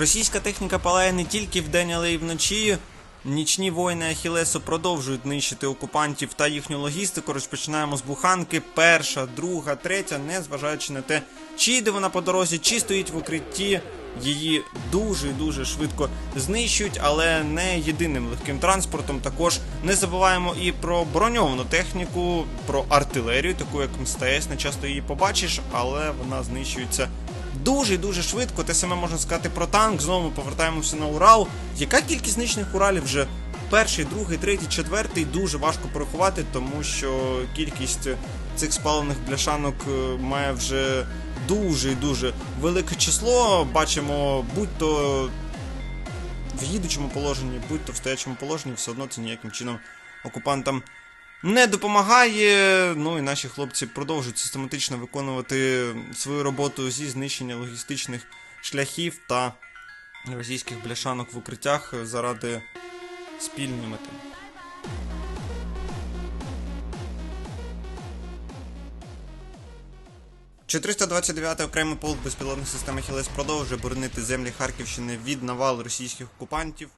Російська техніка палає не тільки вдень, але й вночі. Нічні воїни Ахілесу продовжують нищити окупантів та їхню логістику. Розпочинаємо з буханки. Перша, друга, третя, не зважаючи на те, чи йде вона по дорозі, чи стоїть в укритті. Її дуже дуже швидко знищують, але не єдиним легким транспортом. Також не забуваємо і про броньовану техніку, про артилерію, таку як МСТС. Не часто її побачиш, але вона знищується дуже і дуже швидко. Те саме можна сказати про танк. Знову повертаємося на Урал. Яка кількість знищених Уралів вже перший, другий, третій, четвертий дуже важко порахувати, тому що кількість цих спалених бляшанок е, має вже дуже і дуже велике число. Бачимо, будь-то в їдучому положенні, будь-то в стоячому положенні, все одно це ніяким чином окупантам не допомагає. Ну і наші хлопці продовжують систематично виконувати свою роботу зі знищення логістичних шляхів та російських бляшанок в укриттях заради спільної мети. 429 окремий полк безпілотних систем Хілес продовжує боронити землі Харківщини від навал російських окупантів.